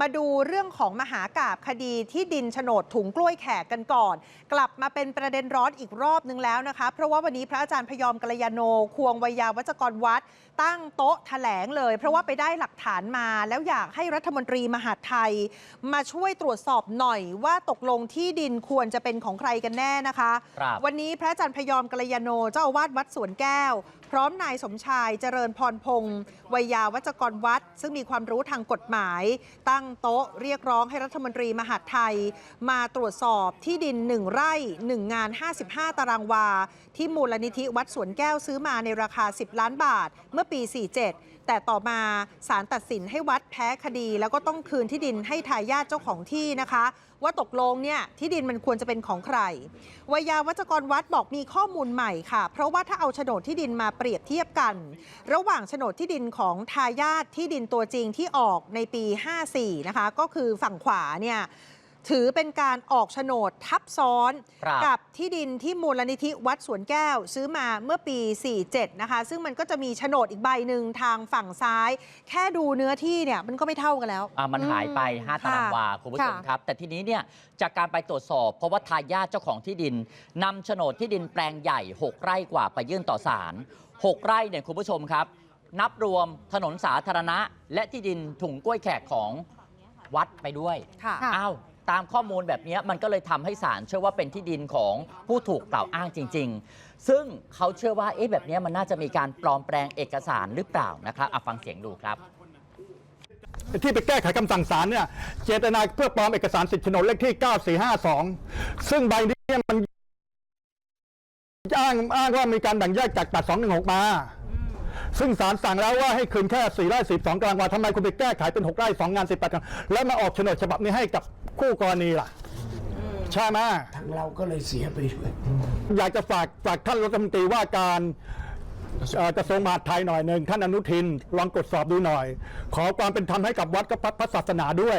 มาดูเรื่องของมหากาบคดีที่ดินโฉนดถุงกล้วยแขกกันก่อน กลับมาเป็นประเด็นร้อนอีกรอบนึงแล้วนะคะ เพราะว่าวันนี้พระอาจารย์พยอมกัลยาโน ควงวิยาวัจกรวัด ตั้งโต๊ะแถลงเลย เพราะว่าไปได้หลักฐานมาแล้วอยากให้รัฐมนตรีมหาดไทย มาช่วยตรวจสอบหน่อยว่าตกลงที่ดินควรจะเป็นของใครกันแน่นะคะครับวันนี้พระอาจารย์พยอมกัลยาโนเจ้าอาวาสวัดสวนแก้ว พร้อมนายสมชายเจริญพรพงศ์วัยยาวัจกรวัด ซึ่งมีความรู้ทางกฎหมาย ตั้งโต๊ะเรียกร้องให้รัฐมนตรีมหาดไทย มาตรวจสอบที่ดิน 1 ไร่ 1 งาน 55 ตารางวา ที่มูลนิธิวัดสวนแก้วซื้อมาในราคา 10 ล้านบาท เมื่อปี 47 แต่ต่อมาศาลตัดสินให้วัดแพ้คดี แล้วก็ต้องคืนที่ดินให้ทายาทเจ้าของที่นะคะ ว่าตกลงเนี่ยที่ดินมันควรจะเป็นของใครวยาวัจกรวัดบอกมีข้อมูลใหม่ค่ะ เพราะว่าถ้าเอาโฉนดที่ดินมาเปรียบเทียบกัน ระหว่างโฉนดที่ดินของทายาทที่ดินตัวจริงที่ออกในปี 54นะคะ ก็คือฝั่งขวาเนี่ยถือเป็นการออกโฉนดทับซ้อนครับกับที่ดินที่มูลนิธิวัดสวนแก้ว ซื้อมาเมื่อปี 47 นะคะ ซึ่งมันก็จะมีโฉนดอีกใบหนึ่งทางฝั่งซ้าย แค่ดูเนื้อที่เนี่ยมันก็ไม่เท่ากันแล้ว อะมันหายไป อืม5 ตารางวาคุณผู้ชมค่ะ ครับ แต่ทีนี้เนี่ยจากการไปตรวจสอบ เพราะว่าทายาทเจ้าของที่ดินนำโฉนดที่ดินแปลงใหญ่ 6 ไร่กว่าไปยื่นต่อศาล6 ไร่เนี่ยคุณผู้ชมครับ นับรวมถนนสาธารณะ และที่ดินถุงกล้วยแขกของ วัดไปด้วยค่ะ อ้าวตามข้อมูลแบบเนี้ยมันก็เลยทำให้ศาลเชื่อว่าเป็นที่ดินของผู้ถูกกล่าวอ้างจริง ๆ ซึ่งเขาเชื่อว่าเอ๊ะแบบเนี้ยมันน่าจะมีการปลอมแปลงเอกสารหรือเปล่านะครับอะฟังเสียงดูครับ ที่ไปแก้ไขคำสั่งศาลเนี่ยเจตนาเพื่อปลอมเอกสารสิทธิโฉนดเลขที่ 9452 ซึ่งใบนี้มันอ้างอ้างว่ามีการแบ่งแยกจากตัด216 มา ซึ่งศาลสั่งแล้วว่าให้คืนแค่4ไร่12ตารางวาทำไมคุณไปแก้ไขเป็น6ไร่2งาน18ตารางแล้วมาออกโฉนดฉบับนี้ให้กับคู่กรณีล่ะใช่ไหมทางเราก็เลยเสียไปด้วยอยากจะฝากฝากท่านรัฐมนตรีว่าการเอ่อกระทรวงมหาดไทยหน่อยหนึ่งท่านอนุทินลองตรวจสอบดูหน่อย ขอความเป็นธรรมให้กับวัดกับพระศาสนาด้วย